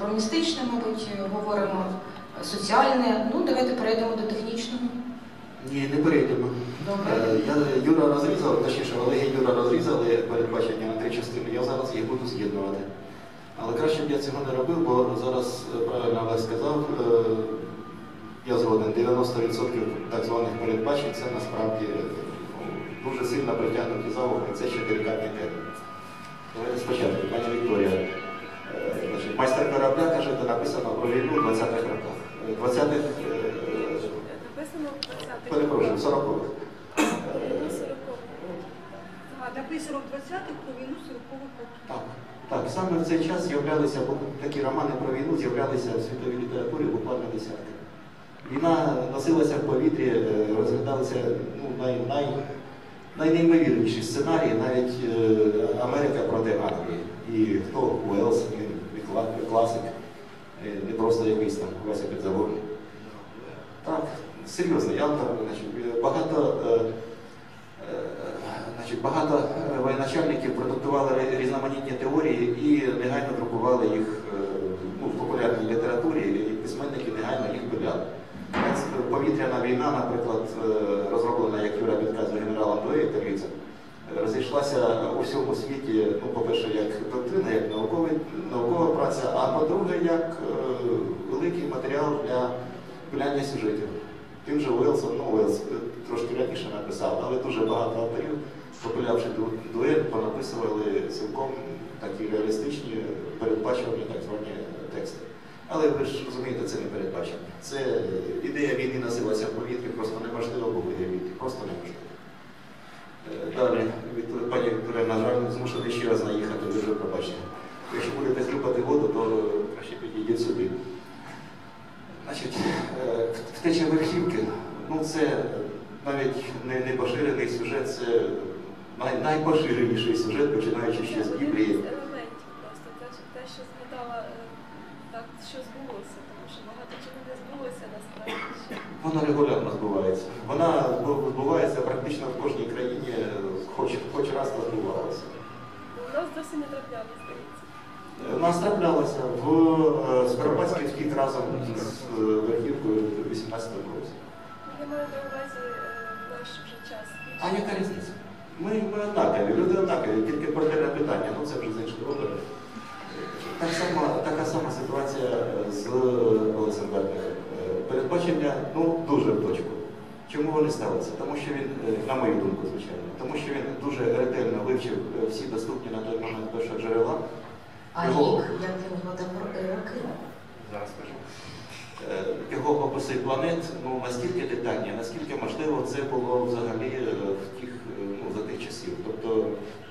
про містичне, мабуть, говоримо соціальне. Ну, давайте перейдемо до технічного. Ні, не перейдемо. Добре. Е, Я Юра розрізав, точніше, Олег і Юра розрізали передбачення на три частини. Я зараз їх буду з'єднувати. Але краще б я цього не робив, бо зараз е, правильно Олег сказав, е, я згоден, 90% так званих передбачень це насправді дуже сильно притягнуті за і це ще делікатний термін. Давайте спочатку, пані Вікторія. Майстер корабля, кажете, написано про війну в 20-х роках. Е, 20-х, е, Написано в 20-х. перепрошую, 40-х. 40-х. Написано в 20-х про війну 40-х років. Так, так, саме в цей час з'являлися бо такі романи про війну, з'являлися в світовій літературі буквально десятки. Війна носилася в повітрі, е, розглядалися ну, най, най, найнеймовірніші сценарії, навіть е, Америка проти Англії. І хто Уелс, він він кла- класик, е, не просто якийсь там Вася Підзагорний. Так, серйозно, я вам там, значить, багато. е, Е, Значить, багато е, воєначальників продуктували ри- різноманітні теорії і негайно друкували їх е, ну, в популярній літературі, і письменники негайно їх пиляли. Так, с- Повітряна війна, наприклад, е, розроблена, як Юра підказує генералом Дуе італійцем, е, розійшлася у всьому світі, ну, по-перше, як доктрина, як науковий, наукова праця, а по-друге, як е, великий матеріал для пиляння сюжетів. Тим же Уелсом, ну Уелс е, трошки раніше написав, але дуже багато авторів, популявши ду- дуель, понаписували цілком такі реалістичні, передбачувані так звані тексти. Але ви ж розумієте, це не передбачення. Це е, ідея війни носилася в повітрі, просто неможливо було уявити, просто неможливо. Е, Далі, від пані Вікторія, на жаль, змушений ще раз наїхати, ви вже пробачте. Якщо будете хлюпати воду, то краще підійдіть сюди. Значить, е, втеча верхівки, ну це навіть не, не поширений сюжет, це най, найпоширеніший сюжет, починаючи ще з Біблії. елементів просто. Те, що- те, що згадала, е, так, що збулося, тому що багато чого не збулося насправді. ще. Вона регулярно збувається. Вона бу- збувається практично в кожній країні, е, хоч, хоч раз та збувалася. У нас досі не трапляли, здається. У нас траплялося в е, Скоропадський втік разом з е, верхівкою 18-му році. Я маю на увазі е, наш вже час. А яка різниця? Ми, ми однакові, люди однакові, тільки квартирне питання, ну це вже з іншої опери. Так само, така сама ситуація з. Е, Передбачення ну, дуже в точку. Чому вони сталися? Тому що він, е, на мою думку, звичайно, тому що він дуже ретельно вивчив е, всі доступні на той момент першоджерела. А Його- рік, як він вгадав ро- роки? Зараз скажу. Е, Його описи планет ну, настільки детальні, наскільки можливо це було взагалі е, в тих, е, ну, за тих часів. Тобто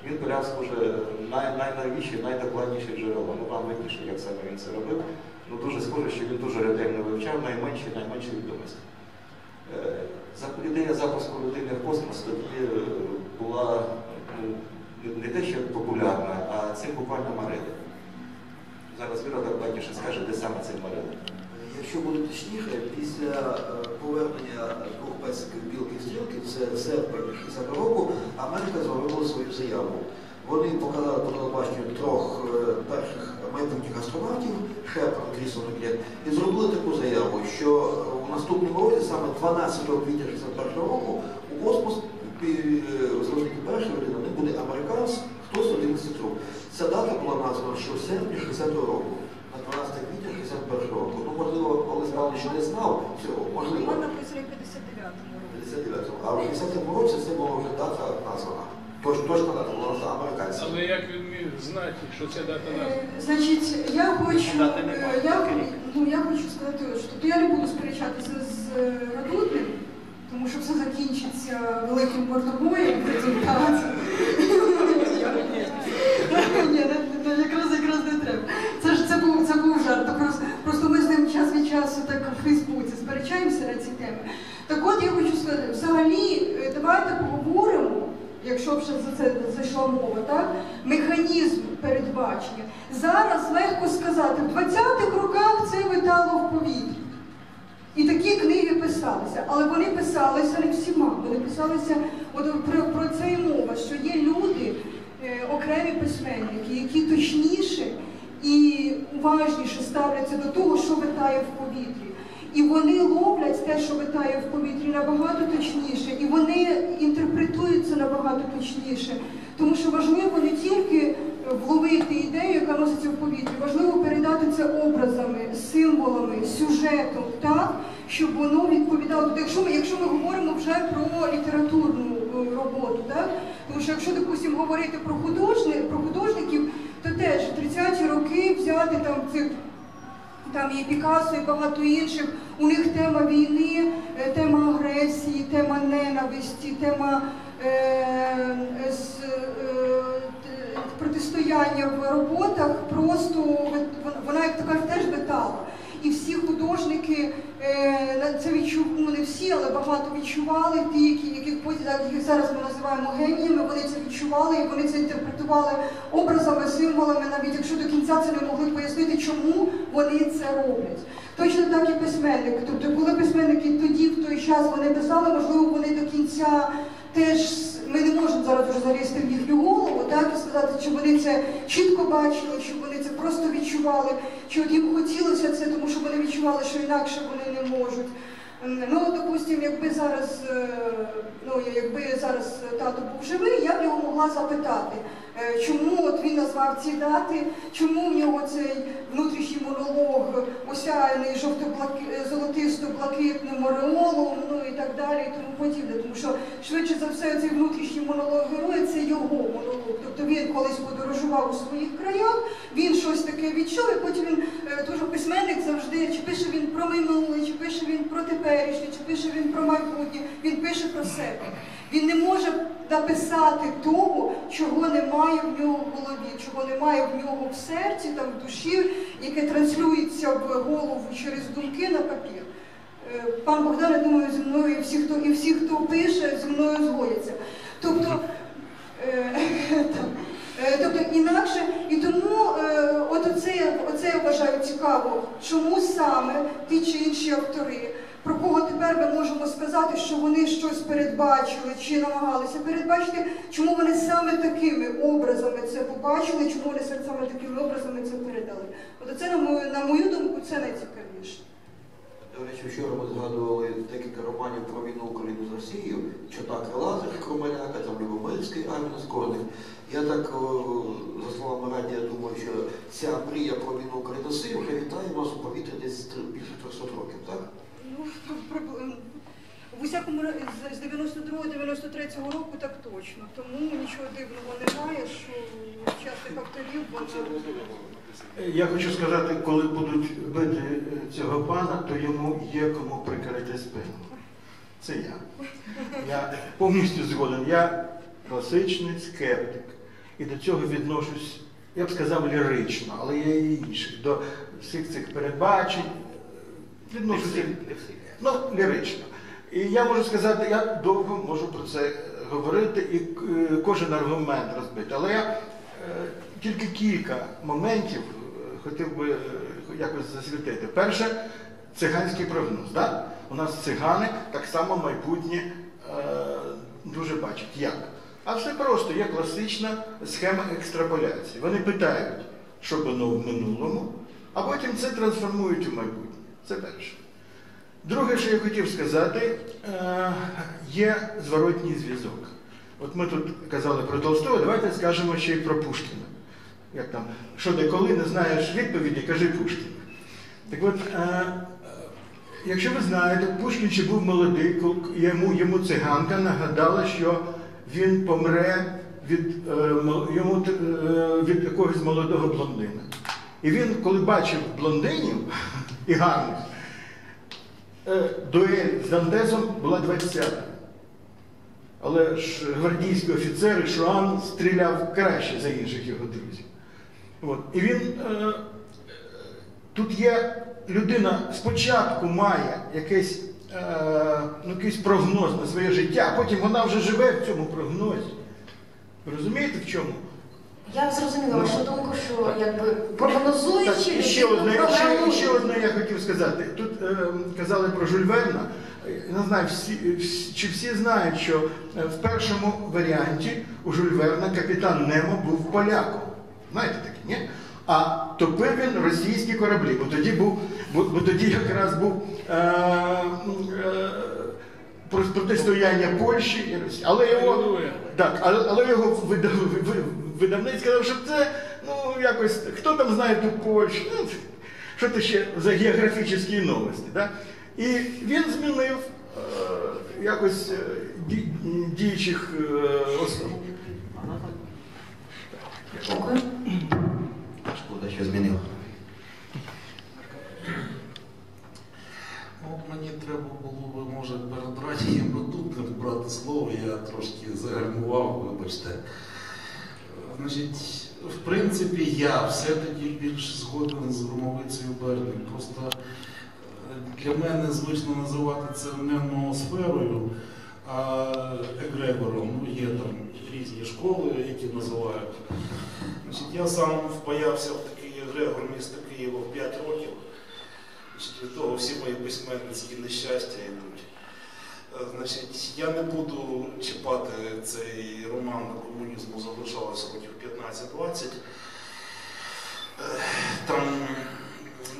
він пиляв, схоже, най, найновіші, найдокладніші джерела. Ну вам видніше, як саме він це робив. Ну дуже схоже, що він дуже ретельно вивчав найменші, найменші відомості. Ідея запуску людини в космос тоді е, була ну, не- те, що популярна, а цим буквально марили. Зараз Віра докладніше скаже, де саме цим марили. Якщо буде точніше, після е, повернення двох песиків білки стрілки, це серпень 60 року, Америка зробила свою заяву. Вони показали по телебаченню трьох е, перших майбутніх астронавтів, Шепард, Крісон і зробили таку заяву, що у наступному році, саме 12 квітня 61 року, у космос е, злетить перший людина, не буде американець, хтось один з цих трьох. Ця дата була названа ще в серпні 60 року, на 12 квітня 61 року. Ну, можливо, коли що не знав цього, можливо, Роман написаний в 59-му році. 59-му. А в 60-му році це була вже дата названа. Тож, точна дата була названа. Але як він міг знати, що ця дата? Е, Значить, я хочу, е, я, ну, я хочу сказати, що тобто я не буду сперечатися з Радутним, тому що все закінчиться великим портобоєм в. Ні, якраз якраз не треба. Це ж це був це був жарт. Просто, просто ми з ним час від часу так у Фейсбуці сперечаємося на ці теми. Так от я хочу сказати, взагалі, е, давайте поговоримо, якщо вже за це зайшла мова, так? Механізм передбачення. Зараз легко сказати, в 20-х роках це витало в повітрі. І такі книги писалися, але вони писалися не всіма. Вони писалися, от про, про це і мова, що є люди, е, окремі письменники, які точніше і уважніше ставляться до того, що витає в повітрі. І вони ловлять те, що витає в повітрі, набагато точніше, і вони інтерпретують це набагато точніше. Тому що важливо не тільки вловити ідею, яка носиться в повітрі, важливо передати це образами, символами, сюжетом, так, щоб воно відповідало. Тобто, якщо ми, якщо ми говоримо вже про літературну е, роботу, так, тому що якщо, допустимо, говорити про художник, про художників, то теж в 30-ті роки взяти там цих там є Пікассо і багато інших. У них тема війни, е, тема агресії, тема ненависті, тема е, е, протистояння в роботах. Просто вона, як кажуть, теж витала. І всі художники е, це відчув, ну не всі, але багато відчували. Ті, які, яких яких зараз ми називаємо геніями, вони це відчували і вони це інтерпретували образами, символами, навіть якщо до кінця це не могли пояснити, чому вони це роблять. Точно так і письменники. Тобто, коли письменники тоді, в той час вони писали, можливо, вони до кінця теж ми не можемо зараз вже залізти в їхню голову, так і сказати, чи вони це чітко бачили, чи вони це просто відчували, чи от їм хотілося це, тому що вони відчували, що інакше вони не можуть. Ну, допустимо, якби зараз, е, ну якби зараз тато був живий, я б його могла запитати, чому от він назвав ці дати, чому в нього цей внутрішній монолог осяяний жовто-блаки- золотисто-блакитним ореолом, ну і так далі, і тому подібне. Тому що швидше за все цей внутрішній монолог героя це його монолог. Тобто він колись подорожував у своїх краях, він щось таке відчув, і потім він е, дуже письменник завжди, чи пише він про минуле, чи пише він про теперішнє, чи пише він про майбутнє, він пише про себе. Він не може написати того, чого немає в нього в голові, чого немає в нього в серці, там в душі, яке транслюється в голову через думки на папір. Е, Пан Богдан, я думаю, зі мною і всі, хто і всі, хто пише, зі мною згодяться. Тобто, е. Е, тобто інакше, і тому е, от оце, оце я вважаю цікаво, чому саме ті чи інші автори, про кого тепер ми можемо сказати, що вони щось передбачили чи намагалися передбачити, чому вони саме такими образами це побачили, чому вони саме такими образами це передали. От це, на мою, на мою думку, це найцікавіше. До речі, вчора ми згадували декілька романів про війну України з Росією, Чотак Лазар Кромаляка, там Любомирський, Армін Скорник. Я так, за словами Радія, думаю, що ця мрія про війну України з Росією вже вітає нас у повітрі десь більше 300 років, так? Ну, в усякому з 92-93 року так точно. Тому нічого дивного немає, що частих авторів вона... Я хочу сказати, коли будуть бити е, цього пана, то йому є кому прикрити спину. Це я. Я повністю згоден. Я класичний скептик. І до цього відношусь, я б сказав, лірично, але є і інших. До всіх цих передбачень відношуся ну, лірично. І я можу сказати, я довго можу про це говорити і е, кожен аргумент розбити. Але я е, тільки кілька моментів е, хотів би якось засвітити. Перше, циганський прогноз. Да? У нас цигани так само майбутнє дуже бачать. Як? А все просто є класична схема екстраполяції. Вони питають, що було в минулому, а потім це трансформують у майбутнє. Це перше. Друге, що я хотів сказати, е, є зворотній зв'язок. От ми тут казали про Толстого, давайте скажемо ще й про Пушкіна. Як там, що де коли не знаєш відповіді, кажи Пушкіна. Так от, е, якщо ви знаєте, Пушкін ще був молодий, йому, йому циганка нагадала, що він помре від, е, йому, від якогось молодого блондина. І він, коли бачив блондинів і гарних, Е, дуель з Дантесом була 20-та. Але ж гвардійські офіцери Шуан стріляв краще за інших його друзів. От. І він е, тут є людина спочатку має якийсь, е, ну, якийсь прогноз на своє життя, а потім вона вже живе в цьому прогнозі. Розумієте в чому? Я зрозуміла Ну, вашу думку, що якби прогнозуючи Так, ще людину одне, ще, ще одне я хотів сказати. Тут е, казали про Жюль Верна. Не знаю, всі, всі- чи всі знають, що е, в першому варіанті у Жюль Верна капітан Немо був поляком. Знаєте таке, ні? А топив він російські кораблі, бо тоді був, бо, бо тоді якраз був е, е, про- протистояння Польщі і Росії. Але його, Алілуя. так, але, але його видав, ви- видавник сказав, що це ну, якось, хто там знає ту Польщу, ну, що це ще за географічні новості. Да? І він змінив е, якось е, ді- діючих е. Дякую. Шкода, що змінив. Ну, мені треба було би, може, перед радієм тут брати слово, я трошки загальмував, вибачте. Значить, в принципі, я все-таки більш згоден з громовицею Берник. Просто е, для мене звично називати це не ноосферою, а егрегором. Ну, є там різні школи, які називають. Значить, я сам впаявся в такий егрегор міста Києва в 5 років. Значить, від того всі мої письменницькі нещастя йдуть. Е, Значить, я не буду чіпати цей роман до комунізму, залишалося років 15-20. Е, Там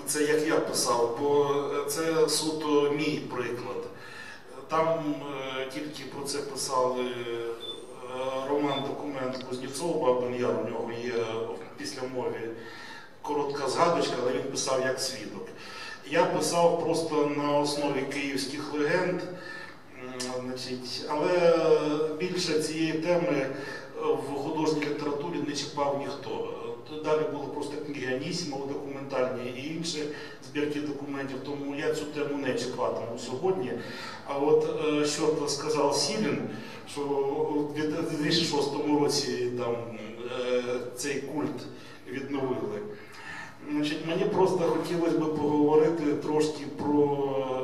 це як я писав, бо це суто мій приклад. Там е, тільки про це писали роман-документ Кузнєцова Бабин Яр, у нього є в післямові коротка згадочка, але він писав як свідок. Я писав просто на основі київських легенд, значить, але більше цієї теми в художній літературі не чіпав ніхто. Далі були просто книги Анісімова документальні і інші збірки документів, тому я цю тему не чіпатиму сьогодні. А от е, що сказав Сілін, що у 2006 році там е, цей культ відновили. Значить, мені просто хотілося б поговорити трошки про е,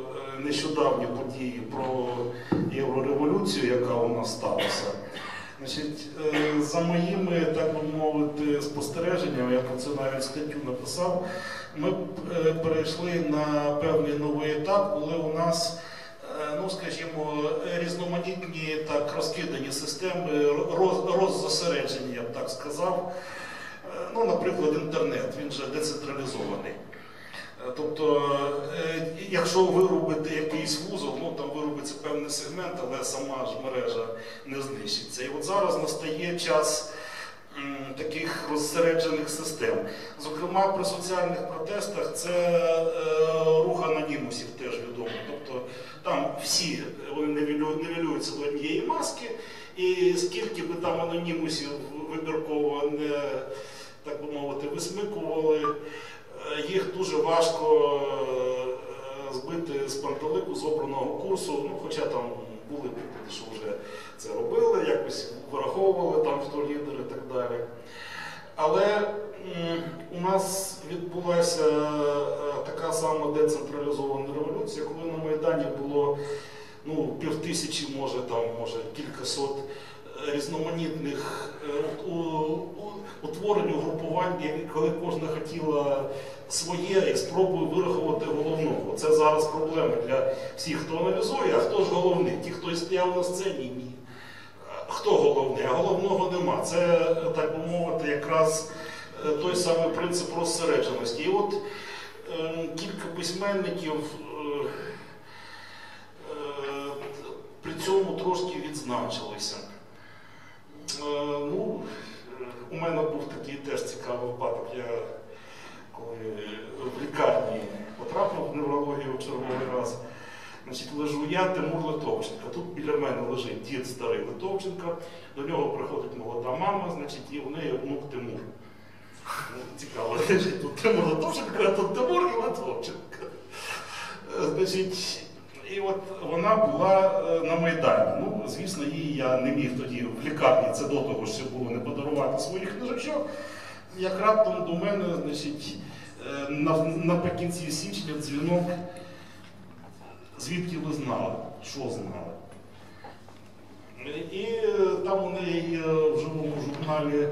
нещодавні події, про єврореволюцію, яка у нас сталася. Значить, е, за моїми, так би мовити, спостереженнями, я про це навіть статтю написав, ми е, перейшли на певний новий етап, коли у нас, е, ну скажімо, різноманітні так розкидані системи, роз, роззосереджені, я б так сказав. Ну, наприклад, інтернет, він же децентралізований. Е, Тобто, е, якщо вирубити якийсь вузол, ну там вирубиться певний сегмент, але сама ж мережа не знищиться. І от зараз настає час таких розсереджених систем. Зокрема, при соціальних протестах це е, рух анонімусів теж відомо. Тобто там всі вони нивелюються до однієї маски, і скільки би там анонімусів вибірково не так би мовити, висмикували, їх дуже важко е, збити з пантелику з обраного курсу. Ну, хоча там були приклади, що вже це робили, якось вираховували там, хто лідер і так далі. Але у нас відбулася е, така сама децентралізована революція, коли на Майдані було ну, півтисячі, може там, може кількасот е, різноманітних е, утворень, угрупувань, коли кожна хотіла своє і спробує вирахувати головного. Це зараз проблема для всіх, хто аналізує, а хто ж головний? Ті, хто стояв на сцені, ні. Хто головний? А головного нема. Це, так би мовити, якраз е, той самий принцип розсередженості. І от е, кілька письменників при цьому трошки відзначилися. Е, Ну, у мене був такий теж цікавий випадок. Я коли в лікарні потрапив в неврологію в черговий раз, значить, лежу я, Тимур Литовченко. Тут біля мене лежить дід старий Литовченко, до нього приходить молода мама, значить, і у неї внук Тимур. Ну, Цікаво, значить, тут Тимур Литовченко, а тут Тимур і Литовченко. Е, Значить, і от вона була е, на Майдані. Ну, звісно, їй я не міг тоді в лікарні, це до того, що було не подарувати своїх книжечок. Як раптом до мене, значить, е, наприкінці січня дзвінок, звідки ви знали, що знали. І е, там у неї в живому журналі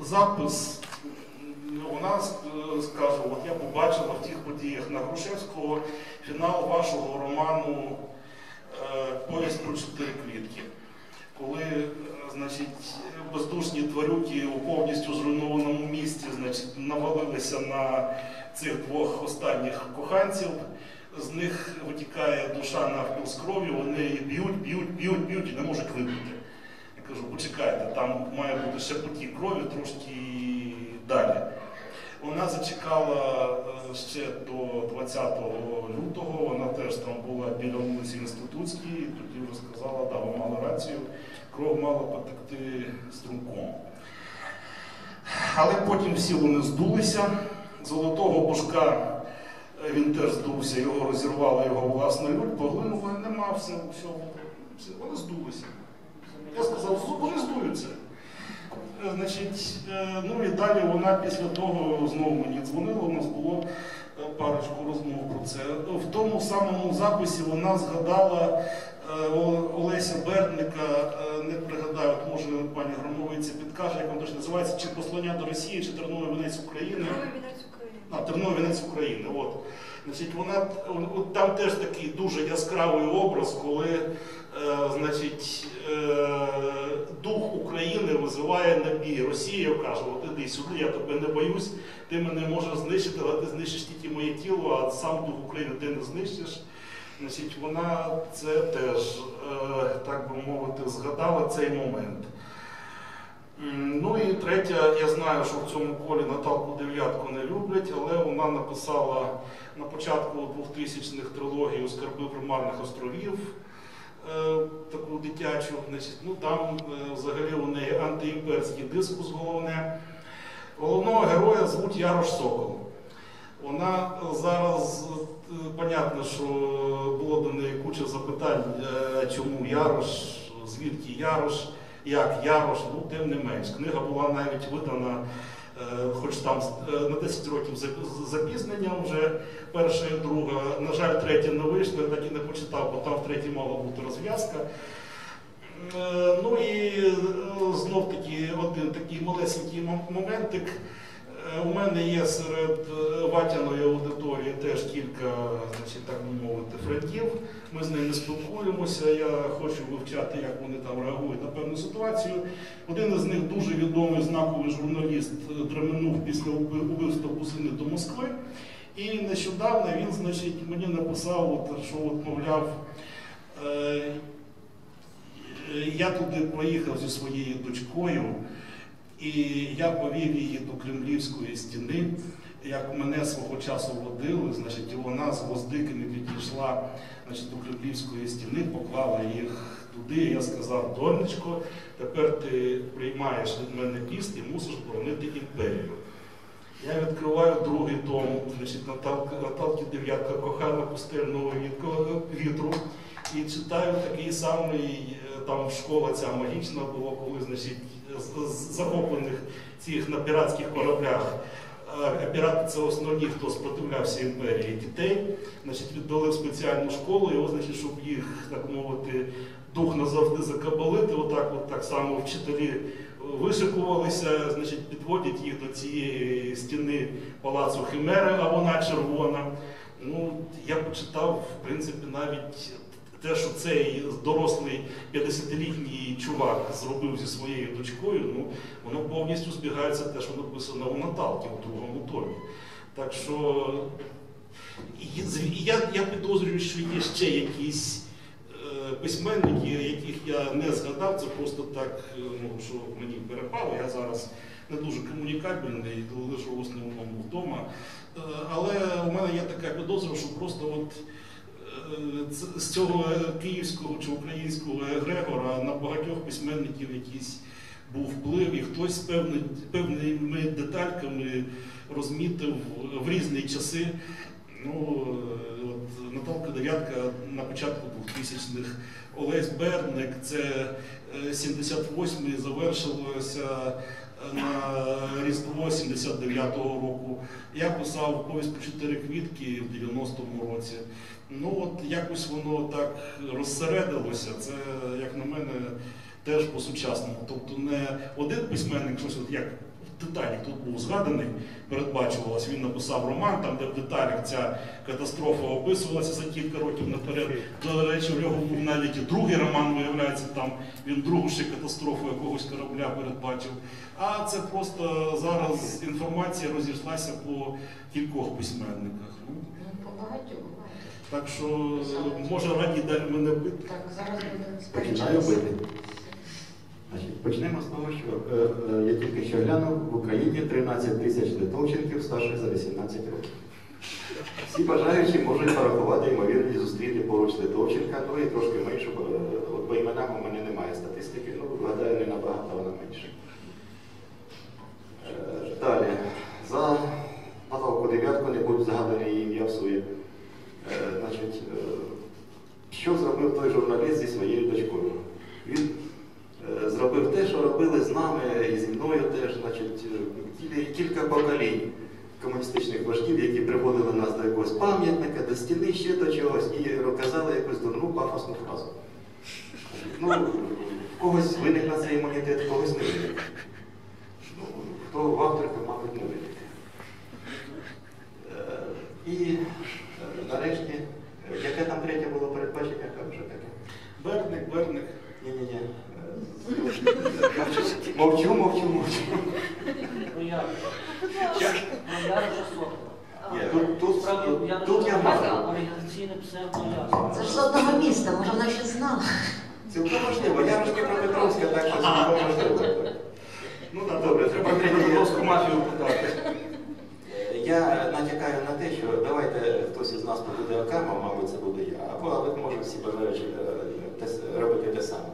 запис. Вона скаже, от я побачила в тих подіях на Грушевського фінал вашого роману е, Повість про чотири квітки. Коли, е, значить, бездушні тварюки у повністю зруйнованому місті значить, навалилися на цих двох останніх коханців. З них витікає душа навпіл з крові, вони її б'ють, б'ють, б'ють, б'ють і не можуть випити. Я кажу, почекайте, там має бути ще потік крові трошки далі. Вона зачекала е, ще до 20 лютого, вона теж там була біля вулиці Інститутській, і тоді вже сказала, да, ви мали рацію, кров мала потекти струмком. Але потім всі вони здулися. Золотого божка е, він теж здувся, його розірвала його власна лють, поглинула, нема все, все, вони здулися. Я сказав, вони здуються. Е, Значить, е, ну і далі вона після того знову мені дзвонила, у нас було е, парочку розмов про це. В тому самому записі вона згадала Олеся Бердника, не пригадаю, от може пані Громовиця підкаже, як воно точно називається, чи послання до Росії, чи Терновий вінець України. Терновий вінець України. От. Значить, вона, там теж такий дуже яскравий образ, коли значить, е, дух України визиває на бій. Росія каже, от іди сюди, я тебе не боюсь, ти мене можеш знищити, але ти знищиш тільки моє тіло, а сам дух України ти не знищиш. Значить, вона це теж, е, так би мовити, згадала цей момент. Ну і третя, я знаю, що в цьому колі Наталку Дев'ятку не люблять, але вона написала на початку 2000-х трилогію Скарби примарних островів, е, таку дитячу. Значить, ну, там е, взагалі у неї антиімперський дискус головне. Головного героя звуть Ярош Сокол. Вона зараз, е, понятно, що було до неї куча запитань, е, чому Ярош, звідки Ярош, як Ярош, ну тим не менш. Книга була навіть видана, е, хоч там е, на 10 років запізнення вже перша і друга. На жаль, третя не вийшла, так і не почитав, бо там в третій мала бути розв'язка. Е, Ну і е, знов таки один такий малесенький моментик. Е, У мене є серед е, ватяної аудиторії теж кілька, значить, так мовити, френдів. Ми з ними спілкуємося. Я хочу вивчати, як вони там реагують на певну ситуацію. Один із них дуже відомий знаковий журналіст е, дременув після убивства Бусини до Москви. І нещодавно він, значить, мені написав, от, що от, мовляв, е, я туди поїхав зі своєю дочкою, і я повів її до Кремлівської стіни. Як мене свого часу водили, значить, і вона з гвоздиками підійшла значить, до Кремлівської стіни, поклала їх туди. Я сказав, донечко, тепер ти приймаєш від мене піст і мусиш боронити імперію. Я відкриваю другий том, значить, Наталки, Дев'ятка кохана пустельного вітру. І читаю такий самий, е, там школа ця магічна була, коли значить, захоплених цих на піратських кораблях. е, Пірати це основні, хто спротивлявся імперії дітей. Значить, віддали в спеціальну школу, і, значить, щоб їх, так мовити, дух назавжди закабалити, отак, от так само вчителі вишикувалися, значить, підводять їх до цієї стіни палацу Химери, а вона червона. Ну, я почитав, в принципі, навіть те, що цей дорослий 50-літній чувак зробив зі своєю дочкою, ну, воно повністю збігається те, що написано у Наталки у другому томі. Так що я, я підозрюю, що є ще якісь е, письменники, яких я не згадав, це просто так, е, ну, що мені перепало. Я зараз не дуже комунікабельний, лишу в основному вдома. Е, Але у мене є така підозра, що просто от з- з цього київського чи українського егрегора на багатьох письменників якийсь був вплив, і хтось певни, певними детальками розмітив в різні часи. Ну, е, от Наталка Дев'ятка на початку 2000-х, Олесь Берник, це е, 78-й завершилося е, на Різдво 79-го року. Я писав повість про чотири квітки в 90-му році. Ну от якось воно так розсередилося. Це, як на мене, теж по-сучасному. Тобто не один письменник, щось от як Титанік тут був згаданий, передбачувалось, він написав роман, там де в деталях ця катастрофа описувалася за кілька років наперед. До речі, в нього був навіть і другий роман, виявляється, там він другу ще катастрофу якогось корабля передбачив. А це просто зараз інформація розійшлася по кількох письменниках. Ну, Ну, по багатьох. Так що може раді далі мене бити. Так, зараз буде Починаю бити. Значить, почнемо з того, що е, е, я тільки що глянув, в Україні 13 тисяч литовченків старших за 18 років. Всі бажаючі можуть порахувати ймовірність зустріти поруч Литовченка, ну і трошки менше, бо е, от по іменам у мене немає статистики, ну, гадаю, не набагато вона менше. Е, Далі. За Наталку дев'ятку не будуть згадані її ім'я в сує. Е, Значить, е, що зробив той журналіст зі своєю дочкою? Він е, зробив те, що робили з нами і зі мною теж, значить, е, кіль- кілька поколінь комуністичних вождів, які приводили нас до якогось пам'ятника, до стіни, ще до чогось, і казали якусь дурну пафосну фразу. Ну, в когось виник на цей імунітет, в когось не виник. Ну, хто в авторка, мабуть, не виник. Е, І е, нарешті, е, яке там третє було передбачення, як вже таке? Берник. Ні-ні-ні. Мовчу, мовчу, мовчу. Ну я. Тут, тут, тут, я тут я вже мав. організаційне псевдо Це ж з одного міста, може вона ще знала. Цілком можливо, я ж Дніпропетровська, так що цілком можливо. Ну так, добре, треба Петровську мафію питати. Я натякаю на те, що давайте хтось із нас побуде окремо, мабуть, це буде я, або але може всі бажаючи е, робити те саме.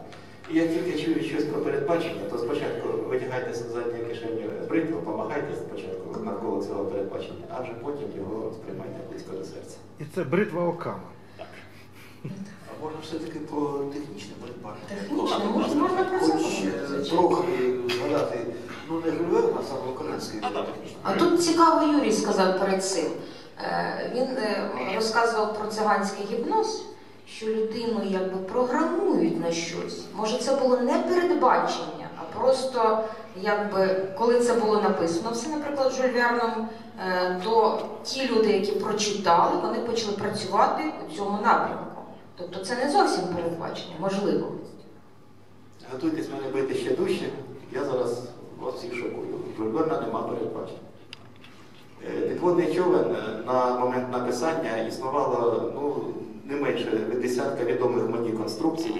І як тільки чую щось про передбачення, то спочатку витягайте з задньої кишені бритву, помагайте спочатку навколо цього передбачення, а вже потім його сприймайте близько до серця. І це бритва окама. А можна все-таки про технічне передбачення? Технічне, можна- Хоч е, трохи згадати, ну не Гульвер, а саме український. А тут цікаво Юрій сказав перед цим. Е, Він е, розказував про циганський гіпноз, що людину якби програмують на щось. Може, це було не передбачення, а просто якби коли це було написано все, наприклад, Жюль Верном, е, то ті люди, які прочитали, вони почали працювати у цьому напрямку. Тобто це не зовсім передбачення, можливо. Готуйтесь мене бити ще дужче, я зараз вас всіх шокую. Жульберна нема передбачень. Е, Підводний човен е, на момент написання існувало ну, не менше десятка відомих мені конструкцій.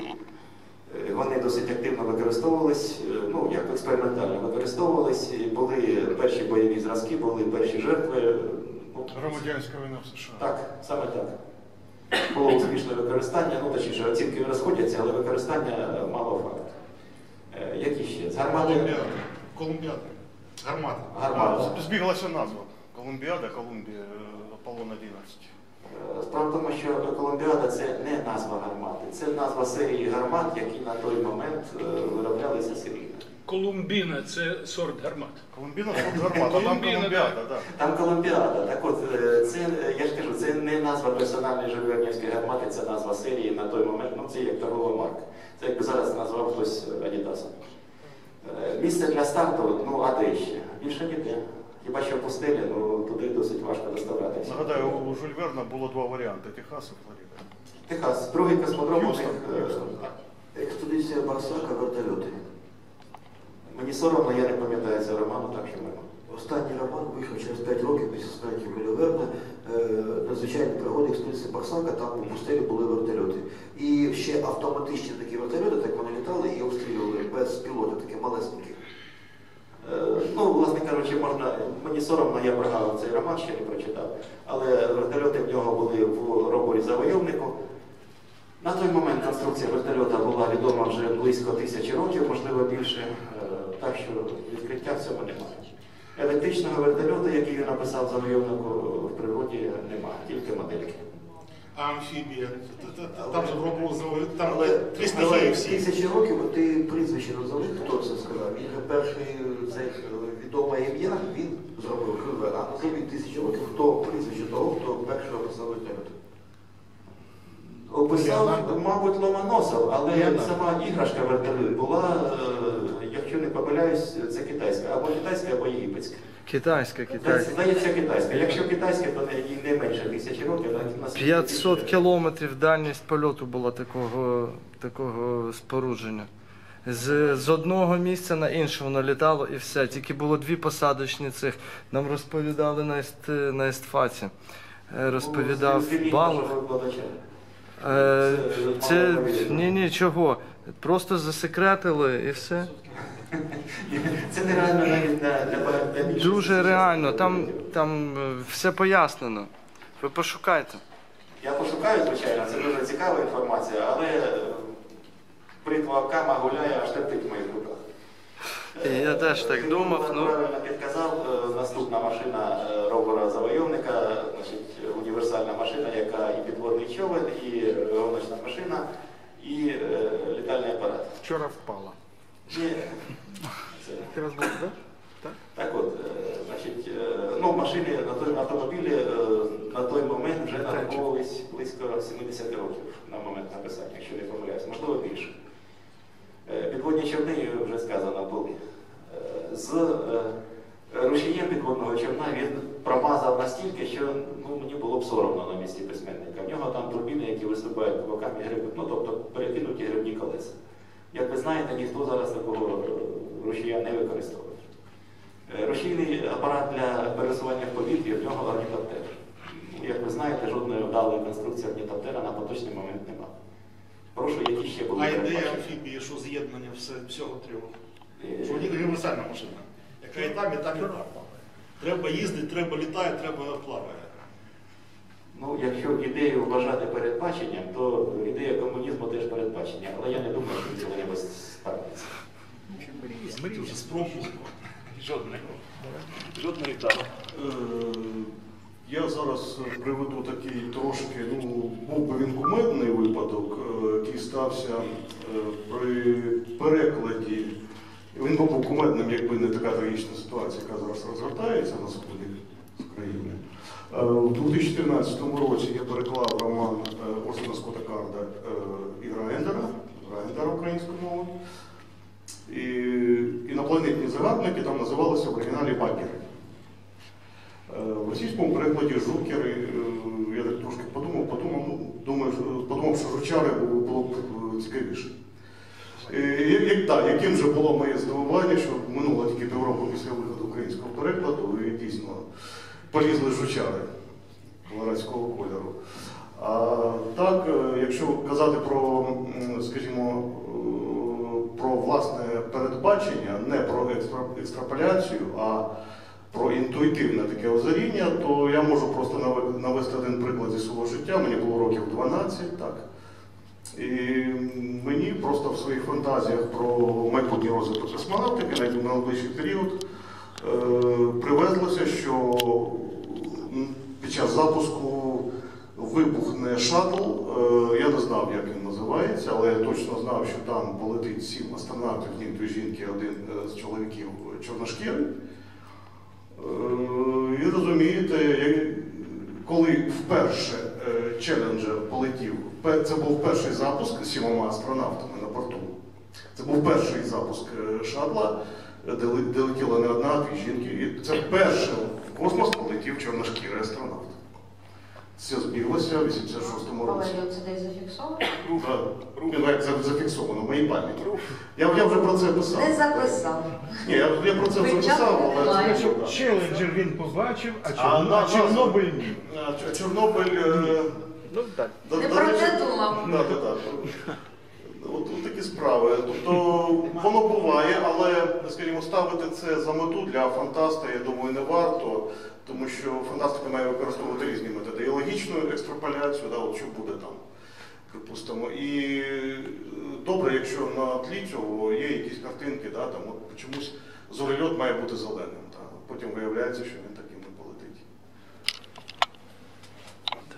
Е, Вони досить активно використовувались, е, ну як експериментально використовувались, були перші бойові зразки, були перші жертви. е, Ну, Громадянська війна в США. так, саме так. Було успішне використання, ну точніше, оцінки розходяться, але використання мало факту. Е, Які ще? З гармати. Колумбіада. Гармата. Гармата. Збіглася назва. Колумбіада, Колумбія, Аполлон 11. Справа в тому, що Колумбіада це не назва гармати, це назва серії гармат, які на той момент е, вироблялися серійно. Колумбіна це сорт гармат. Колумбіна тут гармата, там Колумбіада, так. Там Колумбіада. Так от, е, це, я ж кажу, це не назва персональної жильвернівської гармати, це назва серії на той момент, ну це як торгова марка. Це якби зараз назвав хтось Адідасом. Е, Місце для старту, ну а де ще? Більше ніде. Хіба що пустелі, ну туди досить важко доставлятися. Нагадаю, у Жюль Верна було два варіанти Техас і Флорида. Техас, другий космодром у них. Експедиція Барсака, вертольоти. Мені соромно, я не пам'ятаю цього роману, так що ми. Останній роман вийшов через 5 років після смерті Верна. Е, Надзвичайні пригоди експедиції Барсака, там у пустелі були вертольоти. І ще автоматичні такі вертольоти, так вони літали і обстрілювали без пілота, такі малесенькі. Ну, власне кажучи, можна, мені соромно, я прогавив цей роман, ще не прочитав. Але вертольоти в нього були в роборі завойовнику. На той момент конструкція вертольота була відома вже близько тисячі років, можливо більше. Е, Так що відкриття в цьому немає. Електричного вертольоту, який він написав завойовнику, в природі немає, тільки модельки. Амфібія. Там же заводи, там Але, три але стихії всі. тисячі років ти прізвище назови, хто це сказав. Він перший це відоме ім'я, він зробив а назові тисячі років, хто прізвище того, хто першого писав вертольоти. Описав, мабуть, Ломоносов, але Леонард. сама іграшка вертольот була, е, якщо не помиляюсь, це китайська, або китайська, або єгипетська. Китайська, китайська. Здається, китайська. Якщо китайська, то не, їй не менше тисячі років. на- на 500 кілометрів дальність польоту була такого, такого спорудження. З, з одного місця на інше воно літало і все. Тільки було дві посадочні цих. Нам розповідали на, ест, на естфаці. Е, Розповідав викладача. Е, Це повірити. ні, нічого. Просто засекретили і все. Це нереально навіть для, для, багатьох- для більшості Дуже реально, там, там е, все пояснено. Ви пошукайте. Я пошукаю, звичайно, це дуже цікава інформація, але е, бритва Кама гуляє аж тертить в моїх руках. І я теж так думав, ну. Правильно підказав, е, наступна машина е, ровера завойовника, значить, універсальна машина, яка і підводний човен, і е, гоночна машина, і е, літальний апарат. Вчора впала. Ні, це- Якраз був, так? Так? Так от, е, значить, е, ну, машини на той автомобілі е, на той момент вже нараховувались близько 70 років на момент написання, якщо не помиляюсь, можливо більше. Е, Підводні човни, вже сказано, були. Е, З е, рушієм підводного човна він промазав настільки, що ну, мені було б соромно на місці письменника. В нього там турбіни, які виступають по бокам і ну тобто перекинуті грибні колеса. Як ви знаєте, ніхто зараз такого е, рушія не використовує. Е, Рушійний апарат для пересування в повітрі, в нього орнітоптер. Як ви знаєте, жодної вдалої конструкції орнітоптера на поточний момент немає. Прошу, які ще були А ідея амфібії, що з'єднання всього трьох. Е, Що універсальна машина, яка і там, і там, і там. Треба їздити, треба літати, треба плавати. Ну, якщо ідею вважати передбаченням, то ідея комунізму теж передбачення, але я не думаю, що це вони вже спробував. Жодної. Жодної так. Е, Я зараз приведу такий трошки, ну, був би він кумедний випадок, е, який стався е, при перекладі. Він був кумедним, якби не така трагічна ситуація, яка зараз розгортається на сході країни. Е, У 2014 році я переклав роман е, Орсона Скотта Карда е, Ігра Ендера, Ендера українською мовою. І інопланетні загадники там називалися в оригіналі багери. Е, В російському перекладі жукери, я так трошки подумав, подумав, ну, думаю, подумав, що жучари було, б цікавіше. Як- як- так, яким же було моє здивування, що минуло тільки півроку після виходу українського перекладу, і дійсно полізли жучари колорадського кольору. А так, е, якщо казати про, скажімо, е, про власне передбачення, не про екстра, екстраполяцію, а про інтуїтивне таке озаріння, то я можу просто навести один приклад зі свого життя. Мені було років 12, так. І мені просто в своїх фантазіях про майбутній розвиток космонавтики на на найближчий період е, привезлося, що під час запуску вибухне шаттл. Е, Я не знав, як він називається, але я точно знав, що там полетить сім астронавтів, в дві жінки, один е, з чоловіків чорношкірий. І розумієте, як- коли вперше е, челенджер полетів, це був перший запуск з сімома астронавтами на борту. Це був перший запуск е, шатла, е, де, де летіла не одна, а дві жінки. І це перше в космос полетів чорношкірий астронавт. Це збіглося в 86-му році. Але це десь зафіксовано? Так, Ну, зафіксовано в моїй пам'яті. Я, я вже про це писав. Не записав. Ні, я, я про це вже писав, але Челенджер він побачив, а, А, Чорно- на- а Чорнобиль ні. А, Чорнобиль. е, Ну так. Не про це думав. Да, да, да. Справи. Тобто воно буває, але, скажімо, ставити це за мету для фантаста, я думаю, не варто, тому що фантастика має використовувати різні методи. І логічну екстраполяцію, да, от що буде там, припустимо. І е, добре, якщо на тлі цього є якісь картинки, да, там, от чомусь зорельот має бути зеленим. Да. Потім виявляється, що він такий.